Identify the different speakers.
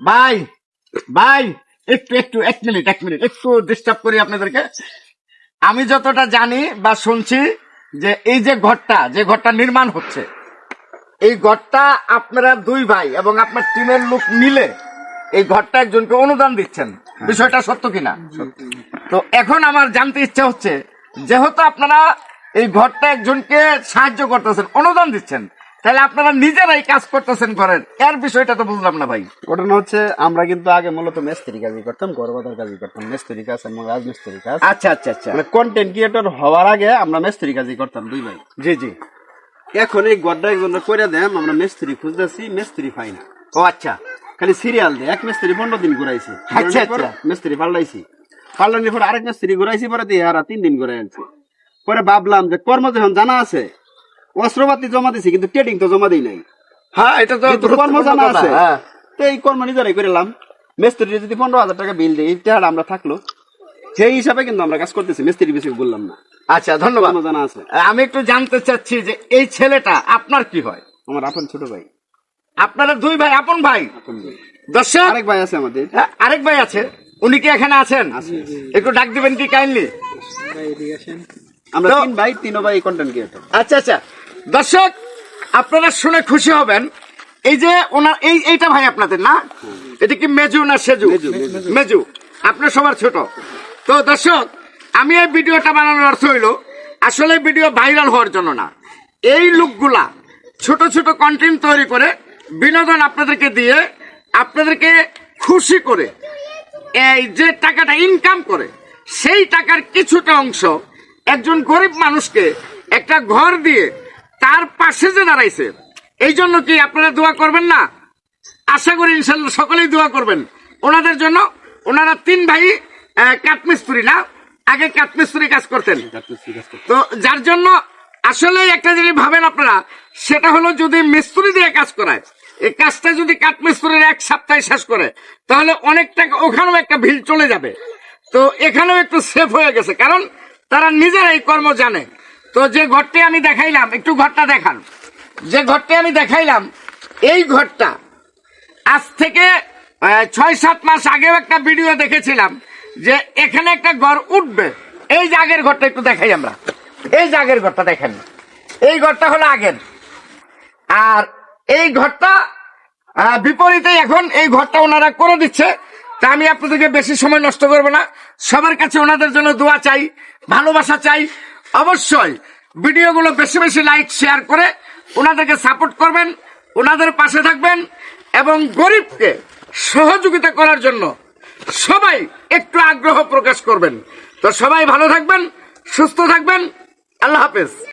Speaker 1: ভাই ভাই একটু একটু এক মিনিট এক মিনিট একটু ডিস্টার্ব করি আপনাদেরকে। আমি যতটা জানি বা শুনছি যে এই যে ঘরটা যে ঘরটা নির্মাণ হচ্ছে এই ঘরটা আপনারা দুই ভাই এবং আপনার টিমের লোক মিলে এই ঘরটা একজনকে অনুদান দিচ্ছেন। বিষয়টা সত্য কিনা? তো এখন আমার জানতে ইচ্ছা হচ্ছে যেহেতু আপনারা এই ঘরটা একজনকে সাহায্য করতেছেন অনুদান দিচ্ছেন তাহলে আপনারা নিজেরাই কাজ করতেছেন ঘরের এর বিষয়টা তো বুঝলাম না ভাই।
Speaker 2: ঘটনা হচ্ছে আমরা কিন্তু আগে মূলত মেস্ত্রি কাজই করতাম গর্ভদার কাজই করতাম মেস্ত্রি কাজ এবং রাজমিস্ত্রি কাজ।
Speaker 1: আচ্ছা আচ্ছা আচ্ছা।
Speaker 2: মানে কন্টেন্ট ক্রিয়েটর হওয়ার আগে আমরা মেস্ত্রি কাজই করতাম দুই ভাই।
Speaker 1: জি জি।
Speaker 2: এখন এই গড্ডা একজন করে দেন আমরা মেস্ত্রি খুঁজতেছি মেস্ত্রি পাই না।
Speaker 1: ও আচ্ছা।
Speaker 2: খালি সিরিয়াল দিয়ে এক মিস্ত্রি পনেরো দিন ঘুরাইছি।
Speaker 1: আচ্ছা, আচ্ছা।
Speaker 2: মিস্ত্রি পাল্টাইছি পাল্টানোর পর আরেক মিস্ত্রি ঘুরাইছি পরে দিয়ে তিন দিন ঘুরে আনছি। পরে ভাবলাম যে কর্ম যখন জানা আছে অস্ত্রপাতি জমা দিছি কিন্তু ট্রেডিং তো জমা দিই নাই।
Speaker 1: হ্যাঁ এটা তো
Speaker 2: কর্ম জানা আছে।
Speaker 1: হ্যাঁ।
Speaker 2: তো এই কর্ম নিজেরাই করলাম মিস্ত্রি যদি পনেরো হাজার টাকা বিল দিই টাকা আমরা থাকল। সেই হিসাবে কিন্তু আমরা কাজ করতেছি মিস্ত্রি বেশি বললাম না।
Speaker 1: আচ্ছা ধন্যবাদ।
Speaker 2: জানা আছে।
Speaker 1: আমি একটু জানতে চাচ্ছি যে এই ছেলেটা আপনার কি হয়?
Speaker 2: আমার আপন ছোট ভাই।
Speaker 1: আপনারা দুই ভাই আপন ভাই? দর্শক
Speaker 2: আরেক ভাই আছে আমাদের।
Speaker 1: হ্যাঁ, আরেক ভাই আছে। উনি কি এখানে আছেন? একটু ডাক দিবেন কি কাইন্ডলি?
Speaker 2: আমরা তিন ভাই তিন ভাই কন্টেন্ট ক্রিয়েটর
Speaker 1: আচ্ছা আচ্ছা। দর্শক আপনারা শুনে খুশি হবেন। এই যে ওনার এই এইটা ভাই আপনাদের না? এটা কি মেজু না সেজু?
Speaker 2: মেজু,
Speaker 1: আপনার সবার ছোট। তো দর্শক আমি এই ভিডিওটা বানানোর অর্থ হইল আসলে ভিডিও ভাইরাল হওয়ার জন্য না। এই লোকগুলা ছোট ছোট কন্টেন্ট তৈরি করে বিনোদন আপনাদেরকে দিয়ে আপনাদেরকে খুশি করে এই যে টাকাটা ইনকাম করে সেই টাকার কিছুটা অংশ একজন গরিব মানুষকে একটা ঘর দিয়ে তার পাশে যে দাঁড়াইছে এই জন্য কি আপনারা দোয়া করবেন না? আশা করি ইনশাল্লাহ সকলেই দোয়া করবেন। ওনাদের জন্য ওনারা তিন ভাই কাঠমিস্ত্রি না? আগে কাঠমিস্ত্রি কাজ করতেন। তো যার জন্য আসলে একটা জিনিস ভাবেন আপনারা সেটা হলো যদি মিস্ত্রি দিয়ে কাজ করায় এই কাজটা যদি কাঠমিস্ত্রির এক সপ্তাহে শেষ করে তাহলে অনেক টাকা ওখানেও একটা ভিল চলে যাবে। তো এখানেও একটু সেফ হয়ে গেছে কারণ তারা নিজেরাই কর্ম জানে। তো যে ঘরটি আমি দেখাইলাম, একটু ঘরটা দেখান। যে ঘরটি আমি দেখাইলাম, এই ঘরটা আজ থেকে ছয় সাত মাস আগেও একটা ভিডিও দেখেছিলাম যে এখানে একটা ঘর উঠবে। এই যে আগের ঘরটা একটু দেখাই আমরা। এই যে আগের ঘরটা দেখেন। এই ঘরটা হলো আগের। আর এই ঘরটা বিপরীতে এখন এই ঘরটা ওনারা করে দিচ্ছে। তা আমি আপনাদেরকে বেশি সময় নষ্ট করব না। সবার কাছে ওনাদের জন্য দোয়া চাই, ভালোবাসা চাই। অবশ্যই ভিডিওগুলো বেশি বেশি লাইক শেয়ার করে ওনাদেরকে সাপোর্ট করবেন, ওনাদের পাশে থাকবেন এবং গরিবকে সহযোগিতা করার জন্য সবাই একটু আগ্রহ প্রকাশ করবেন। তো সবাই ভালো থাকবেন, সুস্থ থাকবেন। আল্লাহ হাফেজ।